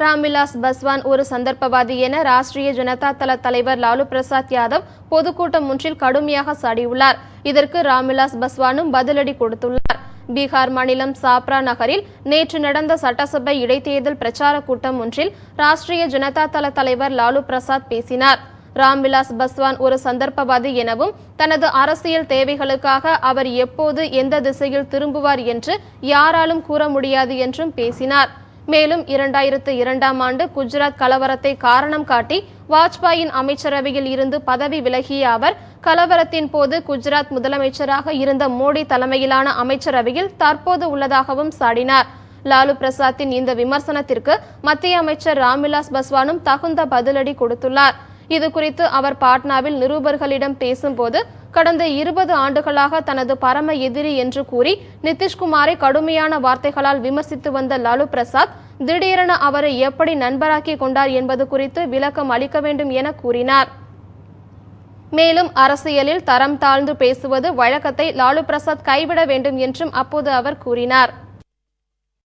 ராம்விலாஸ் பஸ்வான் ஒரு சந்தர்ப்பவாதி என ராஷ்டிரிய ஜனதா தள தலைவர் லாலு பிரசாத் யாதவ் பொதுக்கூட்டம் ஒன்றில் கடுமையாக சாடியுள்ளார். இதற்கு ராம்விலாஸ் பஸ்வானும் பதிலடி கொடுத்துள்ளார். பீகார் மாநிலம் சாப்ரா நகரில் நேற்று நடந்த சட்டசபை இடைத்தேர்தல் பிரச்சார கூட்டம் ஒன்றில் ராஷ்டிரிய ஜனதா தள தலைவர் லாலு பிரசாத் பேசினார். ராம்விலாஸ் பஸ்வான் ஒரு சந்தர்ப்பவாதி எனவும் தனது அரசியல் தேவைகளுக்காக அவர் எப்போது எந்த திசையில் திரும்புவார் என்று யாராலும் கூற முடியாது என்றும் பேசினார். மேலும் இரண்டாயிரத்து இரண்டாம் ஆண்டு குஜராத் கலவரத்தை காரணம் காட்டி வாஜ்பாயின் அமைச்சரவையில் இருந்து பதவி விலகிய அவர் கலவரத்தின் போது குஜராத் முதலமைச்சராக இருந்த மோடி தலைமையிலான அமைச்சரவையில் தற்போது உள்ளதாகவும் சாடினார். லாலு பிரசாத்தின் இந்த விமர்சனத்திற்கு மத்திய அமைச்சர் ராம்விலாஸ் பஸ்வானும் தகுந்த பதிலடி கொடுத்துள்ளார். இது குறித்து அவர் பாட்னாவில் நிருபர்களிடம் பேசும்போது கடந்த இருபது ஆண்டுகளாக தனது பரம எதிரி என்று கூறி நிதிஷ்குமாரை கடுமையான வார்த்தைகளால் விமர்சித்து வந்த லாலு பிரசாத் திடீரென அவரை எப்படி நண்பராக்கி கொண்டார் என்பது குறித்து விளக்கம் அளிக்க வேண்டும் என கூறினார். மேலும் அரசியலில் தரம் தாழ்ந்து பேசுவது வழக்கத்தை லாலு பிரசாத் கைவிட வேண்டும் என்றும் அப்போது அவர் கூறினார்.